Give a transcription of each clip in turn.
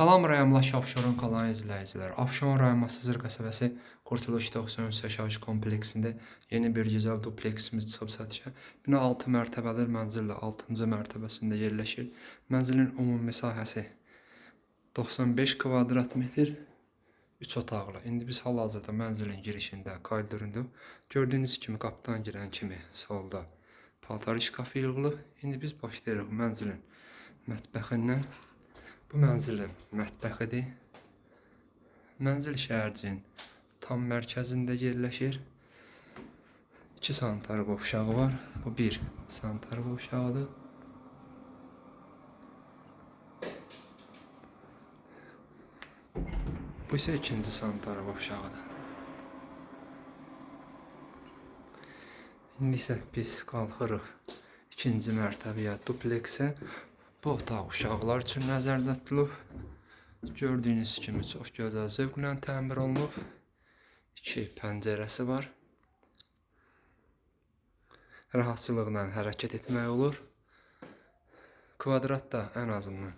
Salam rayonlaş Abşeron qalan izləyicilər. Abşeron rayon Masazır qəsəbəsi Qurtuluş 93 yaşayış kompleksində yeni bir gözəl dupleksimiz çıxıb satışa. Bina 6 mərtəbəli mənzillə 6-cı mərtəbəsində yerləşir. Mənzilin ümumi sahəsi 95 kvadrat metr 3 otaqlı. İndi biz hal-hazırda mənzilin girişində, koridorunda gördüyünüz kimi qapıdan girən kimi solda paltar şkafı yığılıb. İndi biz başlayırıq mənzilin mətbəxindən. Bu mənzilin mətbəxidir. Mənzil şəhərciyin tam mərkəzində yerləşir. 2 sanitar qovşağı var. Bu 1 sanitar qovşağıdır. Bu isə ikinci sanitar qovşağıdır. İndi isə biz qalxırıq ikinci mərtəbəyə dupleksə. Bu otaq uşaqlar üçün nəzərdə tutulub. Gördüyünüz kimi çox gözəl zövqlə təmir olunub. İki pəncərəsi var. Rahatçılıqla hərəkət etmək olur. Kvadratda ən azından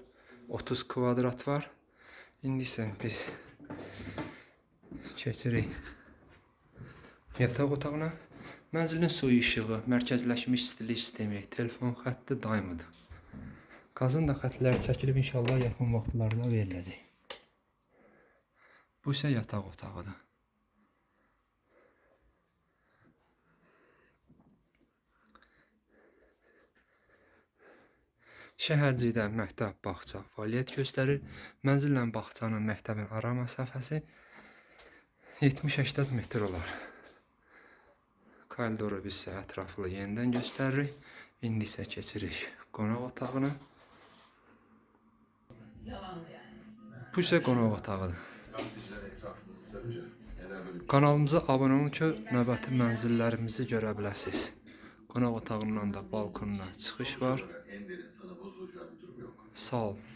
30 kvadrat var. İndi isə biz keçirik yataq otağına. Mənzilin suyu işığı, mərkəzləşmiş istilik sistemi, telefon xətti daimidir. Qazın da xətləri çəkilib inşallah yaxın vaxtlarda veriləcək. Bu isə yataq otağıdır. Şəhərcidə məktəb, bağça fəaliyyət göstərir. Mənzillə bağçanın məktəbin ara məsafəsi 70-80 metr olar. Koridoru biz sizə ətraflı yenidən göstəririk. İndi isə keçirik qonaq otağına. Sarınca genel böyle Kanalımıza abunə olun ki, növbəti mənzillərimizi görə biləsiniz. Qonaq otağından da balkonuna çıxış var. Sağ olun.